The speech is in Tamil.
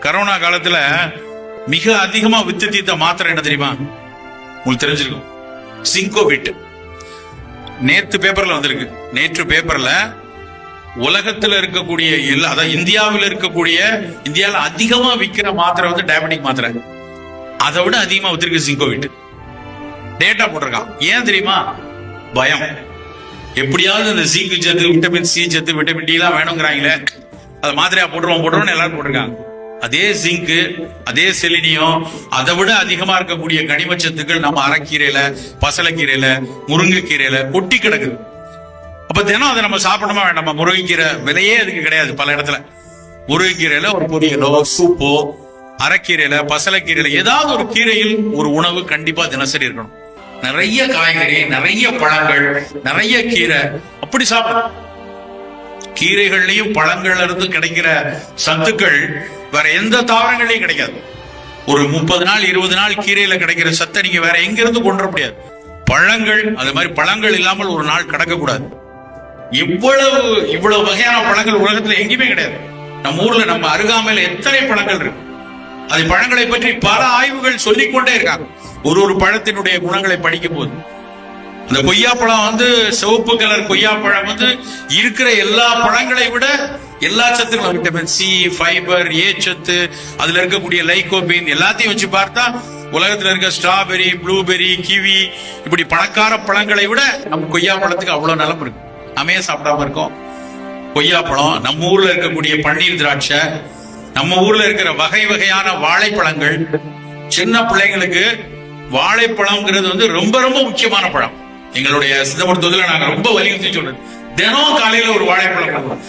கரோனா காலத்துல மிக அதிகமா வித்து தீத்த மாத்திரை என்ன தெரியுமா? உங்களுக்கு தெரிஞ்சிருக்கும். சிங்கோவிட் நேத்து பேப்பர்ல வந்திருக்கு. நேற்று பேப்பர்ல உலகத்துல இருக்கக்கூடிய எல்லா அதாவது இந்தியாவில் இருக்கக்கூடிய இந்தியாவில் அதிகமா விற்கிற மாத்திரை வந்து டயபெட்டிக் மாத்திரை. அதை விட அதிகமா வித்திருக்கு சிங்கோவிட் டேட்டா போட்டிருக்கான். ஏன் தெரியுமா? பயம். எப்படியாவது இந்த சீக்கு சத்து விட்டமின் சி சத்து விட்டமின் டி எல்லாம் வேணுங்கிறாங்களே. அதை மாத்திரையா போட்டுருவோம் போட்டுருவோம் எல்லாரும் போட்டிருக்காங்க. அதே சிங்க் அதே செலினியம் அதை விட அதிகமா இருக்கக்கூடிய கனிமச்சத்துக்கள் நம்ம அரைக்கீரையில பசலைக்கீரையில முருங்கைக்கீரையில கொட்டி கிடக்குது. அப்ப தினம் அதை நம்ம சாப்பிடணுமா வேண்டாமா? முருங்கைக்கீரை விலையே அதுக்கு கிடையாது பல இடத்துல. முருங்கைக்கீரையில ஒரு பொரியலோ சூப்போ அரைக்கீரையில பசலைக்கீரையில ஏதாவது ஒரு கீரையில் ஒரு உணவு கண்டிப்பா தினசரி இருக்கணும். நிறைய காய்கறி நிறைய பழங்கள் நிறைய கீரை அப்படி சாப்பிடணும். கீரைகள்லயும் பழங்கள்ல இருந்து கிடைக்கிற சத்துக்கள் வேற எந்த தாவரங்களையும் கிடைக்காது. ஒரு முப்பது நாள் இருபது நாள் கீரையில கிடைக்கிற சத்தை நீங்க வேற எங்க இருந்து கொண்டு வர முடியாது. பழங்கள் அது மாதிரி பழங்கள் இல்லாமல் ஒரு நாள் கடக்க கூடாது இவ்வளவு இவ்வளவு வகையான பழங்கள் உலகத்துல எங்கேயுமே கிடையாது. நம்ம ஊர்ல நம்ம அருகாமையில எத்தனை பழங்கள் இருக்கு? அது பழங்களை பற்றி பல ஆய்வுகள் சொல்லிக்கொண்டே இருக்காங்க. ஒரு ஒரு பழத்தினுடைய குணங்களை படிக்கும் போது இந்த கொய்யாப்பழம் வந்து சிவப்பு கலர் கொய்யாப்பழம் வந்து இருக்கிற எல்லா பழங்களை விட எல்லா சத்துக்களும் விட்டமின் சி ஃபைபர் ஏ சத்து அதுல இருக்கக்கூடிய லைகோபின் எல்லாத்தையும் வச்சு பார்த்தா உலகத்துல இருக்க ஸ்ட்ராபெரி ப்ளூபெரி கிவி இப்படி பணக்கார பழங்களை விட நம்ம கொய்யா பழத்துக்கு அவ்வளவு நலம் இருக்கு. நம்ம சாப்பிடாம இருக்கோம். கொய்யாப்பழம் நம்ம ஊர்ல இருக்கக்கூடிய பன்னீர் திராட்சை நம்ம ஊர்ல இருக்கிற வகை வகையான வாழைப்பழங்கள் சின்ன பிள்ளைங்களுக்கு வாழைப்பழம்ங்கிறது வந்து ரொம்ப ரொம்ப முக்கியமான பழம். எங்களுடைய சித்தப்படுத்துவதில் நாங்கள் ரொம்ப வலியுறுத்தி சொல்றேன். தினம் காலையில ஒரு வாழைப்பழம்